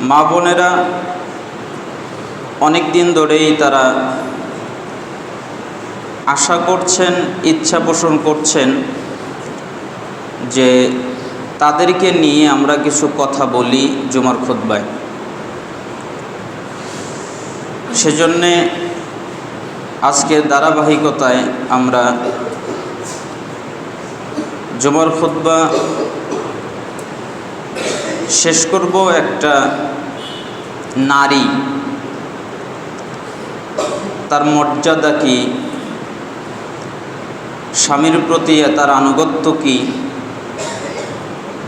মা বোনেরা অনেক দিন ধরেই তারা আশা করছেন, ইচ্ছা পোষণ করছেন যে তাদেরকে নিয়ে আমরা কিছু কথা বলি জুমার খুদ্বায় সেজন্যে আজকের ধারাবাহিকতায় আমরা জুমার খুদ্া শেষ করব একটা নারী। তার মর্যাদা কি? স্বামীর প্রতি তার আনুগত্য কি?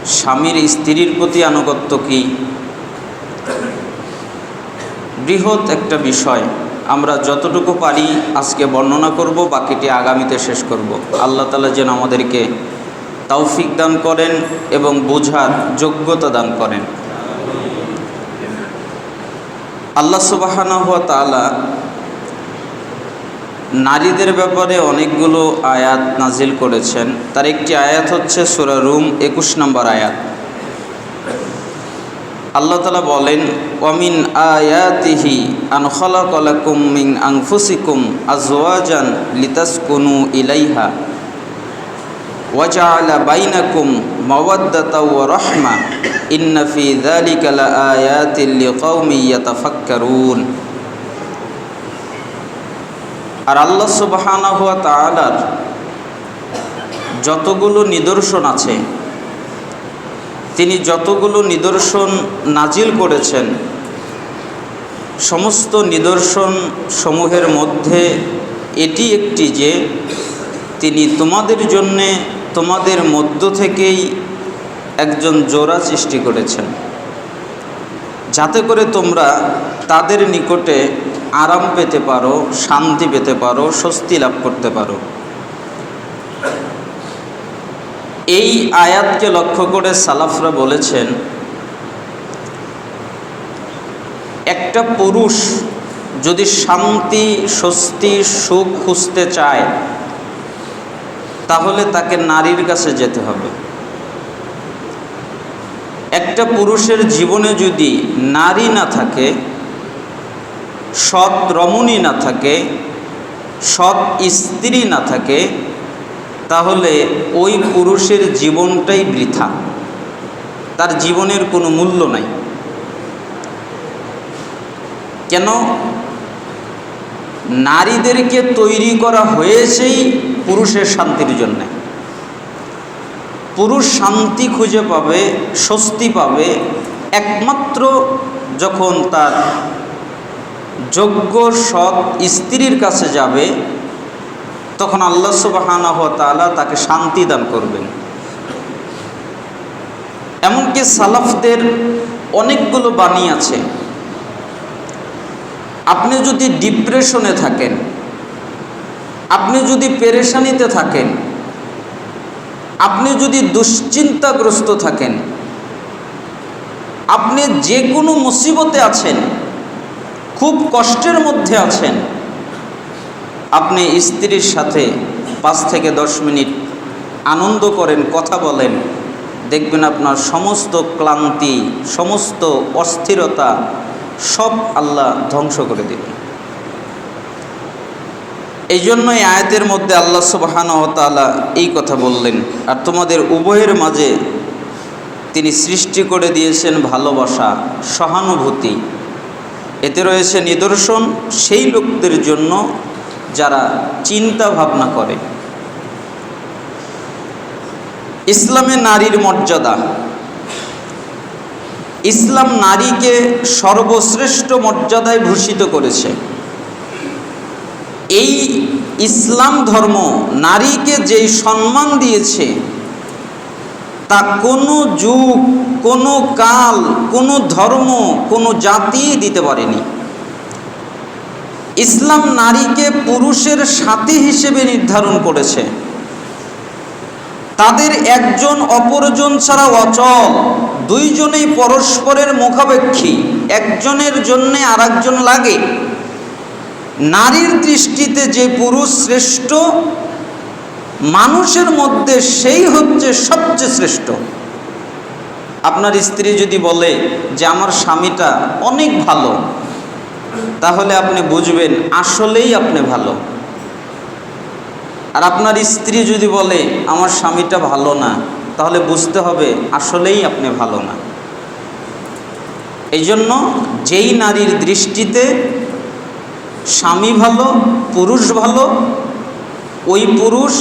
স্বামীর স্ত্রীর প্রতি আনুগত্য কি? বৃহৎ একটা বিষয়। আমরা যতটুকু পারি আজকে বর্ণনা করব, বাকিটি আগামীতে শেষ করব। আল্লাহ তালা যেন আমাদেরকে তৌফিক দান করেন এবং বোঝার যোগ্যতা দান করেন। আল্লাহ সুবাহানা হুয়া তালা নারীদের ব্যাপারে অনেকগুলো আয়াত নাজিল করেছেন। তার একটি আয়াত হচ্ছে সুরা রুম একুশ নম্বর আয়াত। আল্লাহ তালা বলেন, ওয়ামিন আয়াতিহি আনখলাকুম মিন আংফুসিকুম আজওয়াজান লিতাসকুনু ইলাইহা। ওয়াজআলা বাইনাকুম মাওয়াদ্দাতা ওয়া রাহমা, ইন্না ফি যালিকা লাআয়াতিন লিকাউমিন ইয়াতাফাক্কারুন। আর আল্লাহ সুবহানাহু ওয়া তাআলার যতগুলো নিদর্শন আছে, তিনি যতগুলো নিদর্শন নাজিল করেছেন, সমস্ত নিদর্শন সমূহের মধ্যে এটি একটি যে তিনি তোমাদের জন্যে তোমাদের মধ্য থেকেই একজন জোড়া সৃষ্টি করেছেন। যাতে করে তোমরা তাদের নিকটে আরাম পেতে পারো, শান্তি পেতে পারো, স্বস্তি লাভ করতে পারো। এই আয়াতকে লক্ষ্য করে সালাফরা বলেছেন, একটা পুরুষ যদি শান্তি, স্বস্তি, সুখ খুঁজতে চায় তাহলে তাকে নারীর কাছে যেতে হবে। একটা পুরুষের জীবনে যদি নারী না থাকে, সৎ রমণী না থাকে, সৎ স্ত্রী না থাকে, তাহলে ওই পুরুষের জীবনটাই বৃথা। তার জীবনের কোনো মূল্য নাই। কেন? নারীদেরকে তৈরি করা হয়েছেই পুরুষের শান্তির জন্যে। পুরুষ শান্তি খুঁজে পাবে, স্বস্তি পাবে একমাত্র যখন তার যোগ্য সৎ স্ত্রীর কাছে যাবে, তখন আল্লাহ সুবাহানা তালা তাকে শান্তি দান করবেন। এমনকি সালাফদের অনেকগুলো বাণী আছে। আপনি যদি ডিপ্রেশনে থাকেন, আপনি যদি পেরেশানিতে থাকেন, আপনি যদি দুশ্চিন্তাগ্রস্ত থাকেন, আপনি যে কোনো মুসিবতে আছেন, খুব কষ্টের মধ্যে আছেন, আপনি স্ত্রীর সাথে পাঁচ থেকে দশ মিনিট আনন্দ করেন, কথা বলেন, দেখবেন আপনার সমস্ত ক্লান্তি, সমস্ত অস্থিরতা সব আল্লাহ ধ্বংস করে দেবেন এই জন্যই আয়াতের মধ্যে আল্লাহ সুবাহান তালা এই কথা বললেন, আর তোমাদের উভয়ের মাঝে তিনি সৃষ্টি করে দিয়েছেন ভালোবাসা, সহানুভূতি। এতে রয়েছে নিদর্শন সেই লোকদের জন্য যারা চিন্তা ভাবনা করে। ইসলামে নারীর মর্যাদা ইসলাম নারীকে সর্বশ্রেষ্ঠ মর্যাদায় ভূষিত করেছে। এই ইসলাম ধর্ম নারীকে যেই সম্মান দিয়েছে, তা কোনো যুগ, কোনো কাল, কোনো ধর্ম, কোনো জাতি দিতে পারেনি। ইসলাম নারীকে পুরুষের সাথী হিসেবে নির্ধারণ করেছে। তাদের একজন অপরজন ছাড়া অচল। দুইজনেই পরস্পরের মুখাপেক্ষী, একজনের জন্যে আর লাগে। নারীর দৃষ্টিতে যে পুরুষ শ্রেষ্ঠ, মানুষের মধ্যে সেই হচ্ছে সবচেয়ে শ্রেষ্ঠ। আপনার স্ত্রী যদি বলে যে, আমার স্বামীটা অনেক ভালো, তাহলে আপনি বুঝবেন আসলেই আপনি ভালো। আর আপনার স্ত্রী যদি বলে, আমার স্বামীটা ভালো না, তাহলে বুঝতে হবে আসলেই আপনি ভালো না। এই জন্য যেই নারীর দৃষ্টিতে স্বামী ভালো, পুরুষ ভালো, ওই পুরুষ,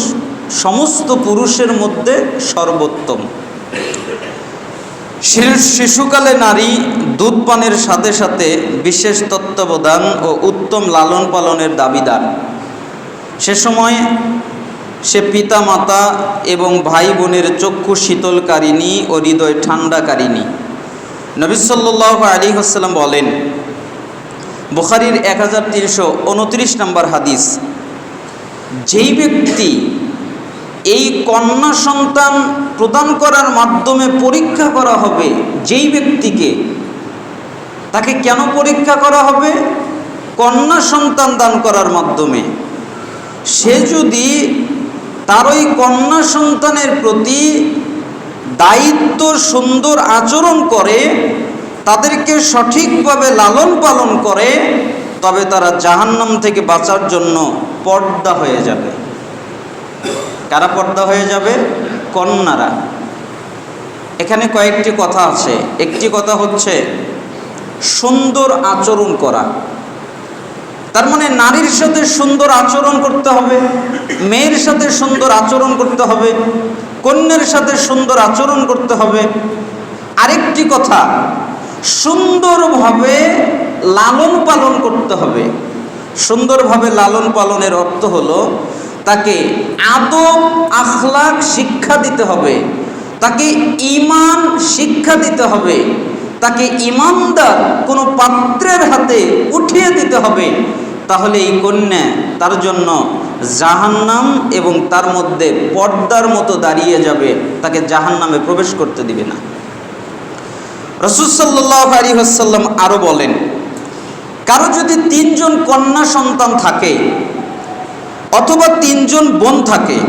সমস্ত পুরুষের মধ্যে সর্বোত্তম। শিশুকালে নারী দুধ পানের সাথে সাথে বিশেষ তত্ত্বাবধান ও উত্তম লালন পালনের দাবিদার। সে সময় সে পিতা মাতা এবং ভাই বোনের চক্ষু শীতলকারিণী ও হৃদয় ঠান্ডাকারিণী। নবী সাল্লাহ আলী হাসাল্লাম বলেন, বুখারির এক হাজার তিনশো উনত্রিশ নম্বর হাদিস, যেই ব্যক্তি এই কন্যা সন্তান প্রদান করার মাধ্যমে পরীক্ষা করা হবে, যেই ব্যক্তিকে তাকে কেন পরীক্ষা করা হবে? কন্যা সন্তান দান করার মাধ্যমে। সে যদি তার ওই কন্যা সন্তানের প্রতি দায়িত্ব, সুন্দর আচরণ করে, তাদেরকে সঠিকভাবে লালন পালন করে, তবে তারা জাহান্নাম থেকে বাঁচার জন্য পর্দা হয়ে যাবে। কারা পর্দা হয়ে যাবে? কন্যারা। এখানে কয়েকটি কথা আছে। একটি কথা হচ্ছে, সুন্দর আচরণ করা। তার মানে নারীর সাথে সুন্দর আচরণ করতে হবে, মেয়ের সাথে সুন্দর আচরণ করতে হবে, কন্যার সাথে সুন্দর আচরণ করতে হবে। আরেকটি কথা, সুন্দরভাবে লালন পালন করতে হবে। সুন্দরভাবে লালন পালনের অর্থ হলো তাকে আদব আখলাক শিক্ষা দিতে হবে, তাকে ইমান শিক্ষা দিতে হবে, তাকে ইমানদার কোনো পাত্রের হাতে উঠিয়ে দিতে হবে। তাহলে এই কন্যা তার জন্য জাহান্নাম এবং তার মধ্যে পর্দার মতো দাঁড়িয়ে যাবে, তাকে জাহান্নামে প্রবেশ করতে দিবে না। রসুলসাল্লাহ আলী হাসাল্লাম আরও বলেন, কারও যদি তিনজন কন্যা সন্তান থাকে অথবা তিনজন বোন থাকে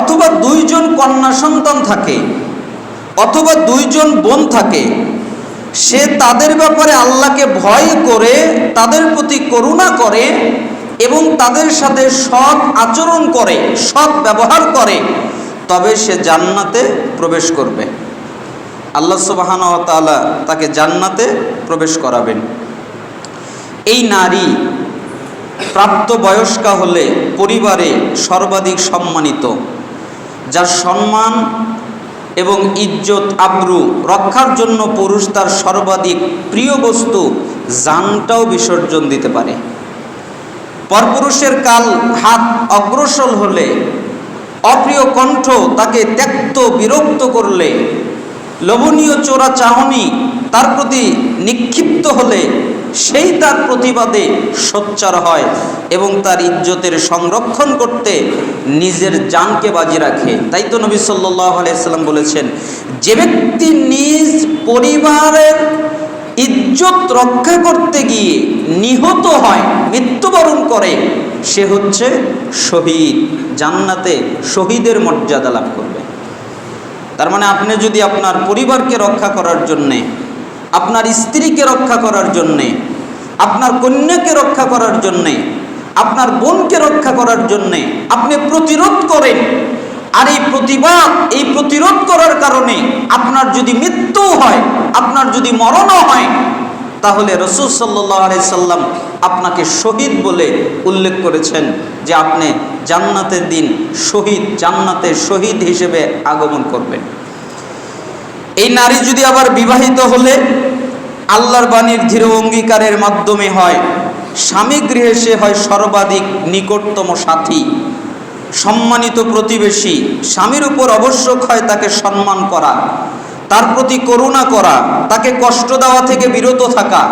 অথবা দুইজন কন্যা সন্তান থাকে অথবা দুইজন বোন থাকে সে তাদের ব্যাপারে আল্লাহকে ভয় করে, তাদের প্রতি করুণা করে এবং তাদের সাথে সৎ আচরণ করে, সৎ ব্যবহার করে, তবে সে জান্নাতে প্রবেশ করবে। আল্লাহ সুবাহান তাআলা তাকে জান্নাতে প্রবেশ করাবেন। এই নারী প্রাপ্ত বয়স্কা হলে পরিবারে সর্বাধিক সম্মানিত, যার সম্মান এবং ইজ্জত, আব্রু রক্ষার জন্য পুরুষ তার সর্বাধিক প্রিয় বস্তু, জানটাও বিসর্জন দিতে পারে। পরপুরুষের কাল হাত অগ্রসর হলে, অপ্রিয় কণ্ঠ তাকে ত্যক্ত বিরক্ত করলে, লোভনীয় চোরা চাহনি তার প্রতি নিক্ষিপ্ত হলে সেই তার প্রতিবাদে সোচ্চার হয় এবং তার ইজ্জতের সংরক্ষণ করতে নিজের জানকে বাজি রাখে। তাই তো নবী আলাইসাল্লাম বলেছেন, যে ব্যক্তি নিজ পরিবারের ইজ্জত রক্ষা করতে গিয়ে নিহত হয়, মৃত্যুবরণ করে, সে হচ্ছে শহীদ। জান্নাতে শহীদের মর্যাদা লাভ করবে। তার মানে আপনি যদি আপনার পরিবারকে রক্ষা করার জন্যে আপনার স্ত্রীকে রক্ষা করার জন্যে, আপনার কন্যাকে রক্ষা করার জন্যে, আপনার বোনকে রক্ষা করার জন্যে আপনি প্রতিরোধ করেন। আর এই প্রতিবাদ, এই প্রতিরোধ করার কারণে আপনার যদি মৃত্যু হয়, আপনার যদি মরণও হয়, তাহলে রসুল সাল্লাহ আলি সাল্লাম আপনাকে শহীদ বলে উল্লেখ করেছেন যে আপনি জান্নাতের দিন শহীদ, জান্নাতের শহীদ হিসেবে আগমন করবেন। এই নারী যদি আবার বিবাহিত হলে আল্লাহর বাণীর ধীর অঙ্গীকারের মাধ্যমে হয়, স্বামী গৃহে সে হয় সর্বাধিক নিকটতম সাথী, সম্মানিত প্রতিবেশী, স্বামীর উপর আবশ্যক হয় তাকে সম্মান করা, তার প্রতি করুণা করা, তাকে কষ্ট দেওয়া থেকে বিরত থাকা,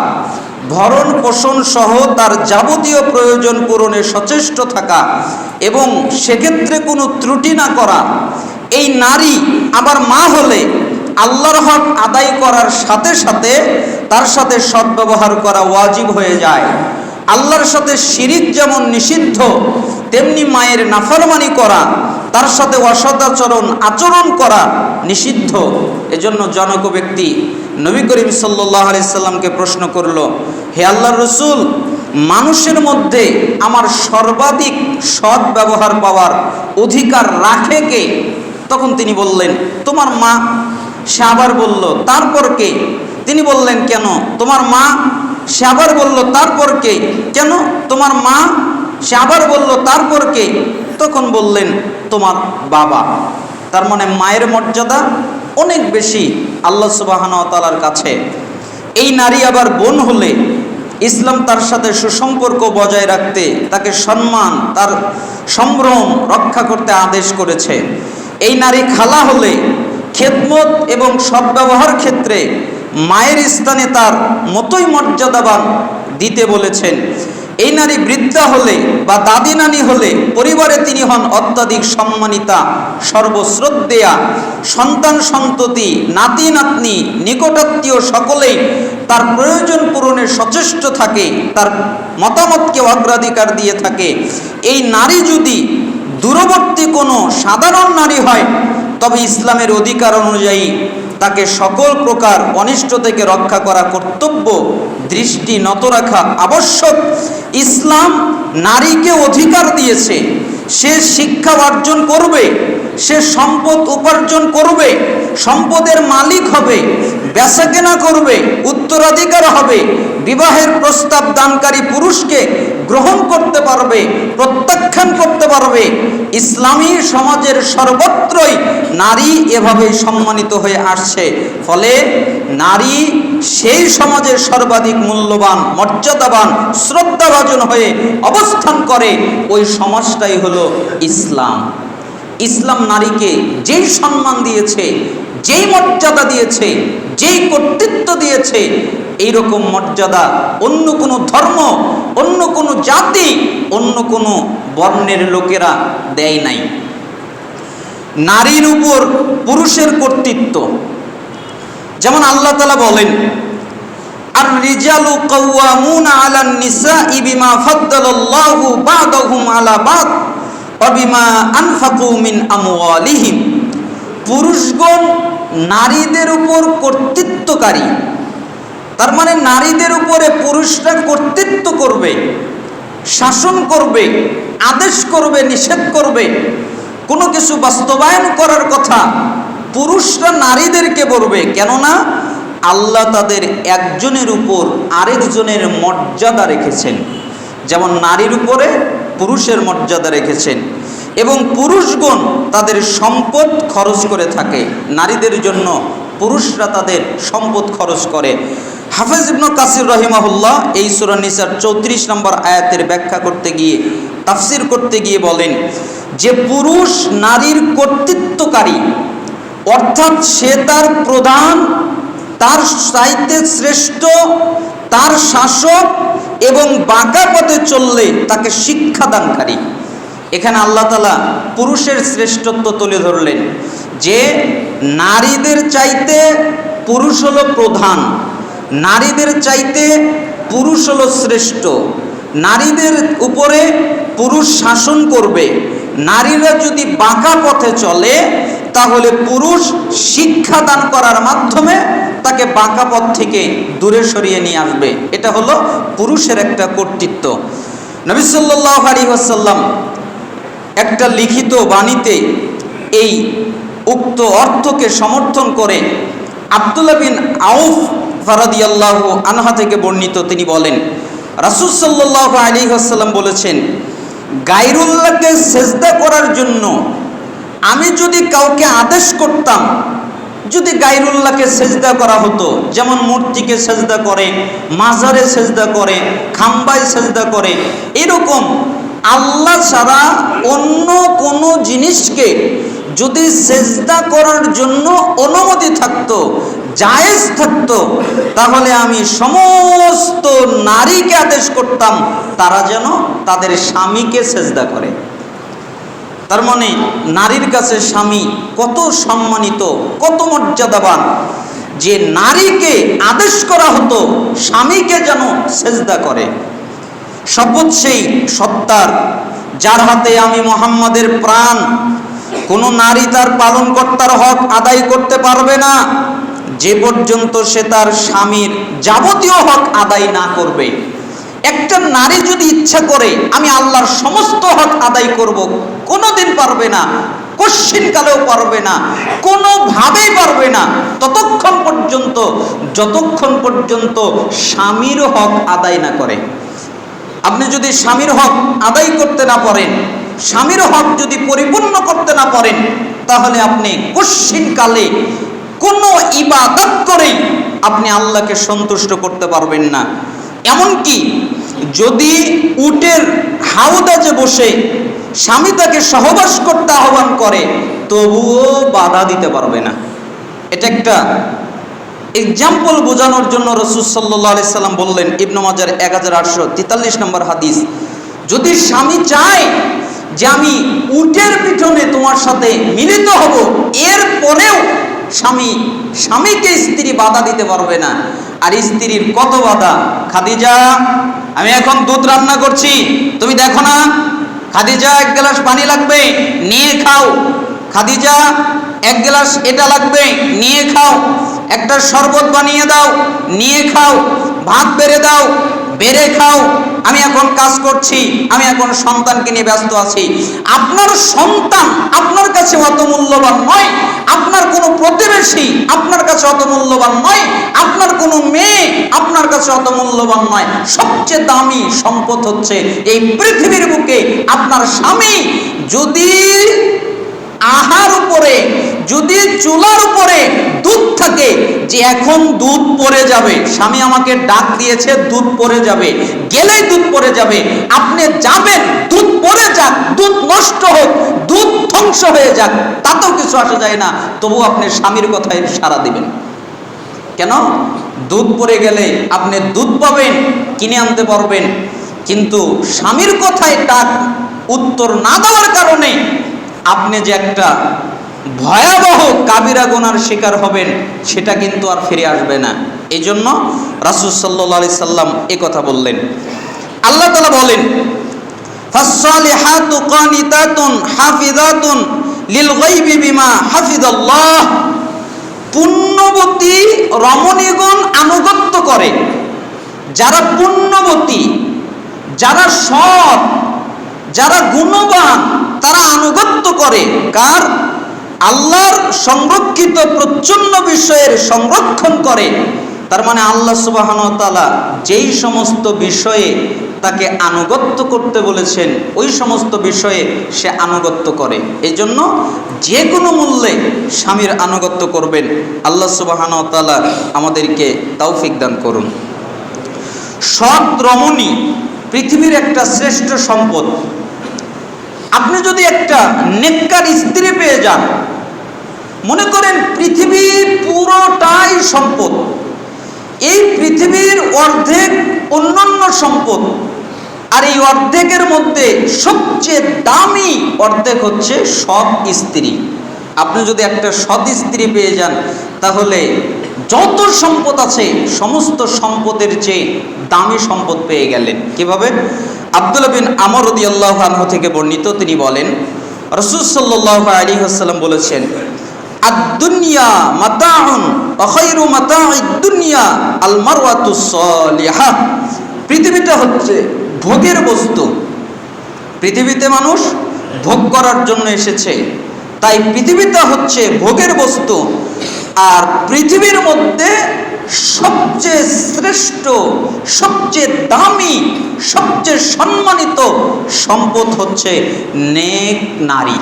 ভরণ পোষণ সহ তার যাবতীয় প্রয়োজন পূরণে সচেষ্ট থাকা এবং সেক্ষেত্রে কোনো ত্রুটি না করা, এই নারী আবার মা হলে আল্লাহর হক আদায় করার সাথে সাথে তার সাথে সদ্ব্যবহার করা ওয়াজিব হয়ে যায়। আল্লাহর সাথে শিরিক যেমন নিষিদ্ধ, তেমনি মায়ের নাফরমানি করা, তার সাথে অসদাচরণ আচরণ করা নিষিদ্ধ। এজন্য জনক ব্যক্তি নবী করিম সাল্লাহ আলাইসাল্লামকে প্রশ্ন করল, হে আল্লাহর রসুল, মানুষের মধ্যে আমার সর্বাধিক সৎ ব্যবহার পাওয়ার অধিকার রাখে কে? তখন তিনি বললেন, তোমার মা সে আবার বলল, তারপর কে? তিনি বললেন, কেন? তোমার মা সে আবার বলল, তারপর কে? কেন? তোমার মা সে আবার বলল, তারপর কে? তখন বললেন, তোমার বাবা। তার মানে মায়ের মর্যাদা অনেক বেশি আল্লাহ সুবাহান তালার কাছে। এই নারী আবার বোন হলে ইসলাম তার সাথে সুসম্পর্ক বজায় রাখতে তাকে সম্মান, তার সম্ভ্রম রক্ষা করতে আদেশ করেছে। এই নারী খালা হলে খেদমত এবং সদ্ব্যবহার ক্ষেত্রে মায়ের স্থানে তার মতোই মর্যাদাবান দিতে বলেছেন। এই নারী বৃদ্ধা হলে বা দাদি নানি হলে পরিবারে তিনি হন অত্যাধিক সম্মানিতা, সর্বশ্রদ্ধেয়া, সন্তান সন্ততি, নাতি নাতনি, নিকটাত্মীয় সকলেই তার প্রয়োজন পূরণে সচেষ্ট থাকে, তার মতামতকে অগ্রাধিকার দিয়ে থাকে। এই নারী যদি দূরবর্তী কোনো সাধারণ নারী হয়, তবে ইসলামের অধিকার অনুযায়ী তাকে সকল প্রকার অনিষ্ট থেকে রক্ষা করা কর্তব্য, দৃষ্টি নত রাখা আবশ্যক। ইসলাম নারীকে অধিকার দিয়েছে। সে শিক্ষা অর্জন করবে, সে সম্পদ উপার্জন করবে, সম্পদের মালিক হবে, বেচাকেনা করবে, উত্তরাধিকার হবে, বিবাহের প্রস্তাব দানকারী পুরুষকে গ্রহণ করতে পারবে, প্রত্যাখ্যান করতে পারবে। ইসলামী সমাজের সর্বত্রই নারী এভাবেই সম্মানিত হয়ে আসছে। ফলে নারী সেই সমাজের সর্বাধিক মূল্যবান, মর্যাদাবান, শ্রদ্ধাভাজন হয়ে অবস্থান করে, ওই সমাজটাই হলো ইসলাম। ইসলাম নারীকে যেই সম্মান দিয়েছে, যেই মর্যাদা দিয়েছে, যেই কর্তৃত্ব দিয়েছে এইরকম মর্যাদা অন্য কোনো ধর্ম, অন্য কোনো জাতি, অন্য কোনো বর্ণের লোকেরা দেয় নাই। নারীর উপর পুরুষের কর্তৃত্ব। যেমন আল্লাহ তালা বলেন আর রিজালু আলান আলা বাদ পুরুষগণ নারীদের উপর কর্তৃত্বকারী। তার মানে নারীদের উপরে পুরুষরা কর্তৃত্ব করবে, শাসন করবে, আদেশ করবে, নিষেধ করবে। কোনো কিছু বাস্তবায়ন করার কথা পুরুষরা নারীদেরকে বলবে, কেননা আল্লাহ তাদের একজনের উপর আরেকজনের মর্যাদা রেখেছেন। যেমন নারীর উপরে পুরুষের মর্যাদা রেখেছেন এবং পুরুষগণ তাদের সম্পদ খরচ করে থাকে। নারীদের জন্য পুরুষরা তাদের সম্পদ খরচ করে। হাফেজ ইবনু কাসির রহিমাহুল্লাহ এই সুরানিসার চৌত্রিশ নম্বর আয়াতের ব্যাখ্যা করতে গিয়ে, তাফসির করতে গিয়ে বলেন, যে পুরুষ নারীর কর্তৃত্বকারী, অর্থাৎ সে তার প্রধান, তার চাইতে শ্রেষ্ঠ, তার শাসক এবং বাঁকা পথে চললে তাকে শিক্ষাদানকারী। এখানে আল্লাহ তালা পুরুষের শ্রেষ্ঠত্ব তুলে ধরলেন যে নারীদের চাইতে পুরুষ হলো প্রধান। নারীদের চাইতে পুরুষ হলো শ্রেষ্ঠ। নারীদের উপরে পুরুষ শাসন করবে। নারীরা যদি বাঁকা পথে চলে, তাহলে পুরুষ শিক্ষা দান করার মাধ্যমে তাকে বাঁকা পথ থেকে দূরে সরিয়ে নিয়ে আসবে। এটা হলো পুরুষের একটা কর্তৃত্ব। নবী আলাইহি ওয়াসাল্লাম একটা লিখিত বাণীতে এই উক্ত অর্থকে সমর্থন করে আবদুল্লাহ বিন আউফ ফারাদিয়াল্লাহু আনহা থেকে বর্ণিত, তিনি বলেন, রাসূল সাল্লাল্লাহু আলাইহি ওয়াসাল্লাম বলেছেন গাইরুল্লাহকে সেজদা করার জন্য আমি যদি কাউকে আদেশ করতাম, যদি গাইরুল্লাহকে সেজদা করা হতো, যেমন মূর্তিকে সেজদা করে, মাজারে সেজদা করে, খাম্বায় সেজদা করে, এরকম আল্লাহ ছাড়া অন্য কোনো জিনিসকে যদি সেজদা করার জন্য অনুমতি থাকতো জায়েজ থাকতো, তাহলে আমি সমস্ত নারীকে আদেশ করতাম, তারা যেন তাদের স্বামীকে সেজদা করে। তার মানে নারীর কাছে স্বামী কত সম্মানিত, কত মর্যাদাবান। যে নারীকে আদেশ করা হতো, স্বামীকে যেন সেজদা করে। শপথ সেই সত্তার, যার হাতে আমি মোহাম্মদের প্রাণ। কোনো নারী তার পালনকর্তার হক আদায় করতে পারবে না। যে পর্যন্ত সে তার স্বামীর যাবতীয় হক আদায় না করবে, একটা নারী যদি ইচ্ছা করে, আমি আল্লাহর সমস্ত হক আদায় করব, কোনোদিন পারবে না, কশ্চিনকালেও পারবে না, কোনোভাবেই পারবে না, ততক্ষণ পর্যন্ত, যতক্ষণ পর্যন্ত স্বামীর হক আদায় না করে। আপনি যদি স্বামীর হক আদায় করতে না পারেন, স্বামীর হক যদি পরিপূর্ণ করতে না পারেন, তাহলে আপনি কশ্চিনকালে কোনো ইবাদত করেই আপনি আল্লাহকে সন্তুষ্ট করতে পারবেন না। এমনকি যদি উটের হাউদাজে বসে স্বামী তাকে সহবাস করতে আহ্বান করে, তবুও বাধা দিতে পারবে না। এটা একটা এক্সাম্পল বোঝানোর জন্য রসুল সাল্লাহ আলি সাল্লাম বললেন, ইবনু মাজার এক হাজার আটশো তেতাল্লিশ নম্বর হাদিস, যদি স্বামী চায় যে আমি উটের পিছনে তোমার সাথে মিলিত হব, এর পরেও স্বামী, স্বামীকে স্ত্রী বাধা দিতে পারবে না। আর স্ত্রীর কত বাধা? খাদিজা, আমি এখন দুধ রান্না করছি। তুমি দেখো না, খাদিজা এক গ্লাস পানি লাগবে, নিয়ে খাও। খাদিজা, এক গ্লাস এটা লাগবে, নিয়ে খাও। একটা শরবত বানিয়ে দাও, নিয়ে খাও। ভাত বেড়ে দাও বেড়ে খাও। আমি এখন কাজ করছি, আমি এখন সন্তানকে নিয়ে ব্যস্ত আছি। আপনার সন্তান আপনার কাছে অত মূল্যবান নয়, আপনার কোনো প্রতিবেশী আপনার কাছে অত মূল্যবান নয়, আপনার কোনো মেয়ে আপনার কাছে অত মূল্যবান নয়। সবচেয়ে দামি সম্পদ হচ্ছে এই পৃথিবীর বুকে আপনার স্বামী। যদি আহার উপরে যদি চুলার উপরে দুধ থাকে যে এখন দুধ পড়ে যাবে, স্বামী আমাকে ডাক দিয়েছে, দুধ পড়ে যাবে, গেলেই দুধ পড়ে যাবে। আপনি যাবেন, দুধ পড়ে যাক, দুধ নষ্ট হোক, দুধ ধ্বংস হয়ে যাক, তাতেও কিছু আসা যায় না। তবু আপনি স্বামীর কথায় সাড়া দিবেন। কেন? দুধ পড়ে গেলে আপনি দুধ পাবেন, কিনে আনতে পারবেন। কিন্তু স্বামীর কথায় ডাক উত্তর না দেওয়ার কারণে আপনি যে একটা ভয়াবহ কাবিরা গোনার শিকার হবেন, সেটা কিন্তু আর ফিরে আসবে না। এই জন্য রাসুল সাল্লি সাল্লাম এ কথা বললেন। আল্লাহ তালা বলেন পুণ্যবতী রমণীগণ আনুগত্য করে। যারা পুণ্যবতী, যারা সৎ, যারা গুণবান, তারা আনুগত্য করে। কার? আল্লাহর সংরক্ষিত প্রচ্ছন্ন বিষয়ের সংরক্ষণ করে। তার মানে আল্লাহ সুবাহন তালা যেই সমস্ত বিষয়ে তাকে আনুগত্য করতে বলেছেন, ওই সমস্ত বিষয়ে সে আনুগত্য করে। এই জন্য যে কোনো মূল্যে স্বামীর আনুগত্য করবেন, আল্লাহ সুবাহন তালা আমাদেরকে তৌফিক দান করুন। সৎ রমণী পৃথিবীর একটা শ্রেষ্ঠ সম্পদ। আপনি যদি একটা নেককার স্ত্রী পেয়ে যান, মনে করেন পৃথিবী পুরোটাই সম্পদ, এই পৃথিবীর অর্ধেক অন্যান্য সম্পদ, আর এই অর্ধেকের মধ্যে সবচেয়ে দামি অর্ধেক হচ্ছে সব স্ত্রী। আপনি যদি একটা সৎ স্ত্রী পেয়ে যান, তাহলে যত সম্পদ আছে, সমস্ত সম্পদের চেয়ে দামি সম্পদ পেয়ে গেলেন। কীভাবে? আব্দুল্লাহ বিন আমর আল্লাহ আনহু থেকে বর্ণিত, তিনি বলেন, রসুল সাল্লাহ আলী আসসালাম বলেছেন পৃথিবীটা হচ্ছে ভোগের বস্তু। পৃথিবীতে মানুষ ভোগ করার জন্য এসেছে। তাই পৃথিবীটা হচ্ছে ভোগের বস্তু আর পৃথিবীর মধ্যে সবচেয়ে শ্রেষ্ঠ, সবচেয়ে দামি, সবচেয়ে সম্মানিত সম্পদ হচ্ছে নেক নারী,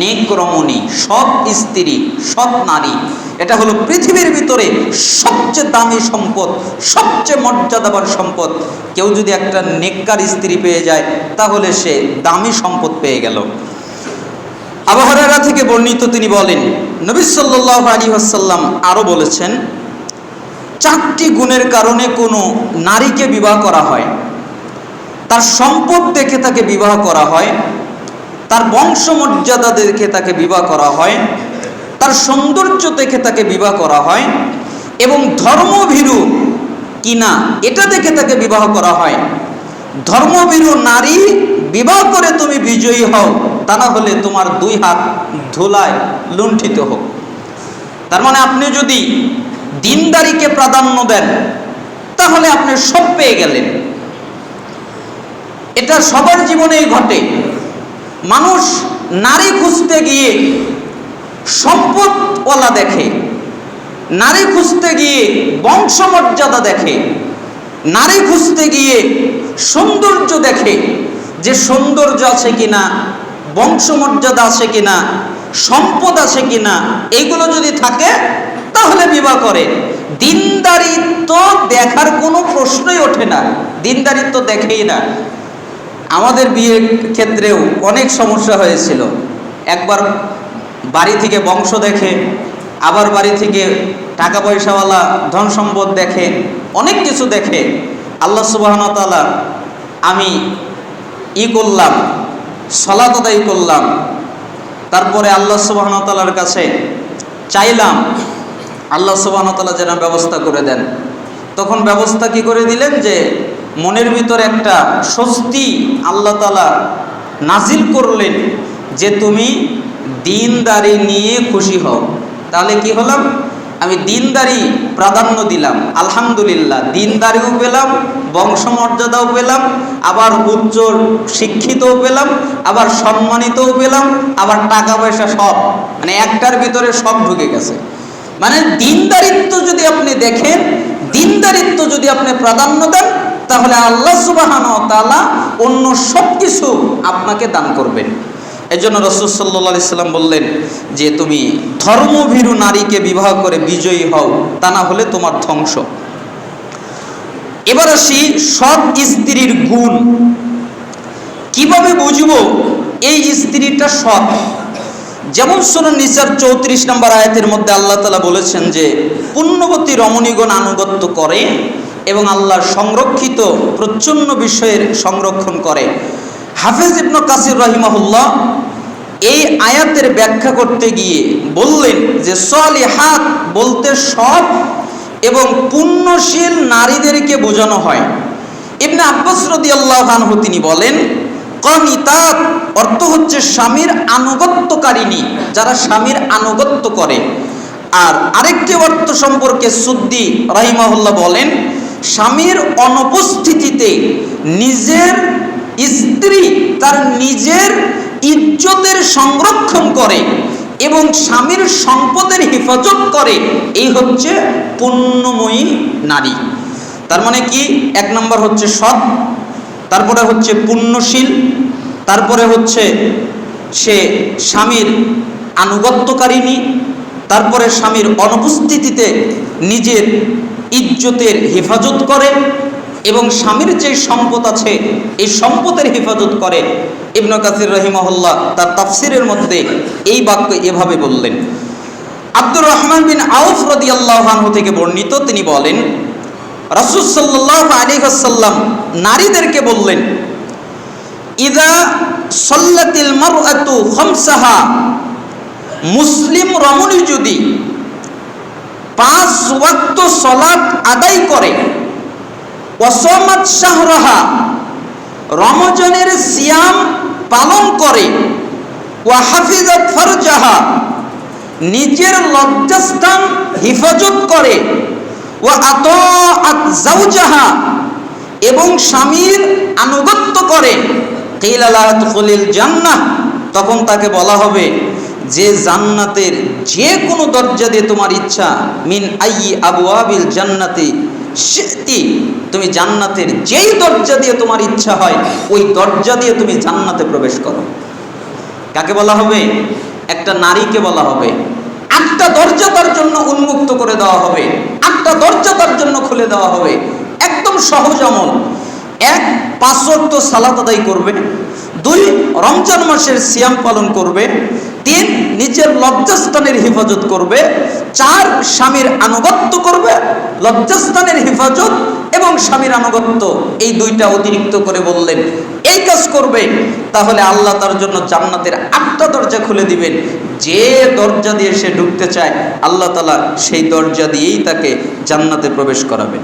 নেক রমণী, সৎ স্ত্রী, সৎ নারী। এটা হলো পৃথিবীর ভিতরে সবচেয়ে দামি সম্পদ, সবচেয়ে মর্যাদাবান সম্পদ। কেউ যদি একটা নেককার স্ত্রী পেয়ে যায়, তাহলে সে দামি সম্পদ পেয়ে গেল। আবহাওয়ারা থেকে বর্ণিত তিনি বলেন, নবী সাল্লাহ আলী আসাল্লাম আরও বলেছেন, চারটি গুণের কারণে কোনো নারীকে বিবাহ করা হয়। তার সম্পদ দেখে তাকে বিবাহ করা হয়, তার বংশমর্যাদা দেখে তাকে বিবাহ করা হয়, তার সৌন্দর্য দেখে তাকে বিবাহ করা হয় এবং ধর্মভীরু কিনা এটা দেখে তাকে বিবাহ করা হয়। ধর্মভীরু নারী বিবাহ করে তুমি বিজয়ী হও। তা না হলে তোমার দুই হাত ধুলায় লুণ্ঠিত হোক। তার মানে আপনি যদি দিনদারিকে প্রাধান্য দেন, তাহলে আপনি সব পেয়ে গেলেন। এটা সবার জীবনেই ঘটে। মানুষ নারী খুঁজতে গিয়ে সম্পদওয়ালা দেখে, নারী খুঁজতে গিয়ে বংশমর্যাদা দেখে, নারী খুঁজতে গিয়ে সৌন্দর্য দেখে যে সৌন্দর্য আছে কিনা বংশমর্যাদা আছে কিনা, সম্পদ আছে কিনা এইগুলো যদি থাকে, তাহলে বিবাহ করে। দিনদারিত্ব দেখার কোনো প্রশ্নই ওঠে না। দিনদারিত্ব দেখেই না। আমাদের বিয়ের ক্ষেত্রেও অনেক সমস্যা হয়েছিল। একবার বাড়ি থেকে বংশ দেখে, আবার বাড়ি থেকে টাকা পয়সাওয়ালা ধন সম্পদ দেখে, অনেক কিছু দেখে, আল্লাহ সুবাহনতালা আমি ই করলাম। সলাত আদায় করলাম। তারপরে আল্লাহ সুবাহনতালার কাছে চাইলাম, আল্লাহ সুবাহনতালা যেন ব্যবস্থা করে দেন। তখন ব্যবস্থা কি করে দিলেন যে, মনের ভিতরে একটা স্বস্তি আল্লাহ তালা নাজিল করলেন যে, তুমি দিনদারি নিয়ে খুশি হও। তাহলে কি হলাম? আমি দিনদারি প্রাধান্য দিলাম। আলহামদুলিল্লাহ, দিনদারিও পেলাম, বংশমর্যাদাও পেলাম, আবার উচ্চ শিক্ষিতও পেলাম, আবার সম্মানিতও পেলাম, আবার টাকা পয়সা সব মানে একটার ভিতরে সব ঢুকে গেছে। মানে দিনদারিত্ব যদি আপনি দেখেন, দিনদারিত্ব যদি আপনি প্রাধান্য দেন, তাহলে আল্লাহ সুবাহান তালা অন্য সব কিছু আপনাকে দান করবেন। এই জন্য রসুল সাল্লা সাল্লাম বললেন যে তুমি ধর্মভীরু নারীকে বিবাহ করে বিজয়ী হও, তা না হলে তোমার ধ্বংস। এবার আসি সৎ স্ত্রীর গুণ। কীভাবে বুঝব এই স্ত্রীটা সৎ? যেমন শোনেন নিসার চৌত্রিশ নম্বর আয়াতের মধ্যে আল্লাহ তালা বলেছেন যে, পুণ্যবতী রমণীগণ আনুগত্য করে এবং আল্লাহ সংরক্ষিত প্রচ্ছন্ন বিষয়ের সংরক্ষণ করে। হাফেজ ইবনু কাসির রহিমাহুল্লাহ এই আয়াতের ব্যাখ্যা করতে গিয়ে বললেন যে হাত বলতে সব এবং পুণ্যশীল নারীদেরকে বোঝানো হয়। ইবনে আব্বাস রদিয়াল্লাহ আনহু তিনি বলেন কনিতাত অর্থ হচ্ছে স্বামীর আনুগত্যকারিণী, যারা স্বামীর আনুগত্য করে। আর আরেকটি অর্থ সম্পর্কে সুদ্দি রাহিমাহুল্লাহ বলেন, স্বামীর অনুপস্থিতিতে নিজের স্ত্রী তার নিজের ইজ্জতের সংরক্ষণ করে এবং স্বামীর সম্পদের হেফাজত করে, এই হচ্ছে পুণ্যময়ী নারী। তার মানে কি? এক নম্বর হচ্ছে সৎ, তারপরে হচ্ছে পুণ্যশীল, তারপরে হচ্ছে সে স্বামীর আনুগত্যকারিণী, তারপরে স্বামীর অনুপস্থিতিতে নিজের ইজ্জতের হেফাজত করে এবং স্বামীর যে সম্পদ আছে, এই সম্পদের হেফাজত করে। ইবনু কাসির রহিমহল্লা তার তাফসিরের মধ্যে এই বাক্য এভাবে বললেন, আব্দুর রহমান বিন আউফ রদি আল্লাহানহু থেকে বর্ণিত তিনি বলেন, রাসুল সাল্লাহ আলী আসাল্লাম নারীদেরকে বললেন, ইদা সল্লাতিল মারআতু খামসাহা, মুসলিম রমণী যদি পাঁচ ওয়াক্ত সলাৎ আদায় করে ওয়াসমাত শাহরাহা, রমজানের সিয়াম পালন করে। ওয়া হাফিজাত ফরজাহা, নিজের লজ্জাস্থান হেফাজত করে। ও আত জাউজাহা এবং স্বামীর আনুগত্য করে। কিলালাতুল জান্নাহ, তখন তাকে বলা হবে, যে জান্নাতের যে কোনো দরজা দিয়ে তোমার ইচ্ছা, মিন আই আবু আবিল জান্নাতি তুমি জান্নাতের যেই দরজা দিয়ে তোমার ইচ্ছা হয়, ওই দরজা দিয়ে তুমি জান্নাতে প্রবেশ করো। কাকে বলা হবে? একটা নারীকে বলা হবে। আটটা দরজা তার জন্য উন্মুক্ত করে দেওয়া হবে। আটটা দরজা তার জন্য খুলে দেওয়া হবে। একদম সহজ আমল। এক পাঁচ সালাত আদায় করবে। দুই, রমজান মাসের সিয়াম পালন করবে। তিন, নিজের লজ্জাস্থানের হেফাজত করবে। চার, স্বামীর আনুগত্য করবে। লজ্জাস্থানের হেফাজত এবং স্বামীর আনুগত্য, এই দুইটা অতিরিক্ত করে বললেন। এই কাজ করবে, তাহলে আল্লাহ তার জন্য জান্নাতের আটটা দরজা খুলে দিবেন। যে দরজা দিয়ে সে ঢুকতে চায়, আল্লাহ তালা সেই দরজা দিয়েই তাকে জান্নাতে প্রবেশ করাবেন।